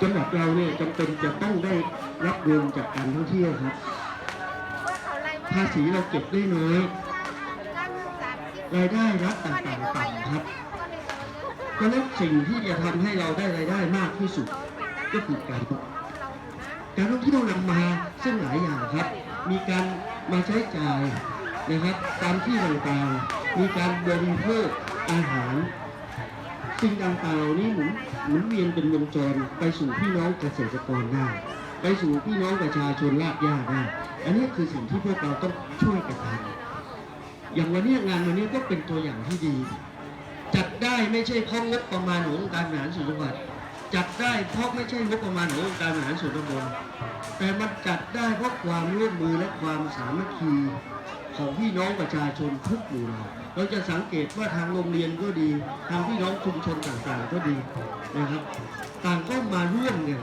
จังหวัดเราเนี่ยจำเป็นจะต้องได้รับเงินจากการท่องเที่ยวครับ ภาษีเราเก็บได้น้อยรายได้รัฐต่างๆต่ำครับเพราะฉะนั้นสิ่งที่จะทำให้เราได้รายได้มากที่สุด ก็คือการท่องการท่องเที่ยวนำมาซึ่งหลายอย่างครับ มีการมาใช้จ่ายนะครับตามที่ต่างๆมีการบริโภคอาหาร สิ่งต่างๆเหล่านี้หมุน หมุนเวียนเป็นวงจรไปสู่พี่น้องเกษตรกรได้ไปสู่พี่น้องประชาชนรากหญ้าได้อันนี้คือสิ่งที่พวกเราต้องช่วยกันทำอย่างวันนี้งานวันนี้ก็เป็นตัวอย่างที่ดี จัดได้ไม่ใช่เพราะงบประมาณขององค์การบริหารส่วนจังหวัดจัดได้เพราะไม่ใช่งบประมาณขององค์การบริหารส่วนตำบลแต่มันจัดได้เพราะความร่วมมือและความสามัคคี ของพี่น้องประชาชนทุกหมู่เหล่าเราจะสังเกตว่าทางโรงเรียนก็ดี ทางพี่น้องชุมชนต่างๆก็ดีนะครับ ต่างก็มาร่วมกัน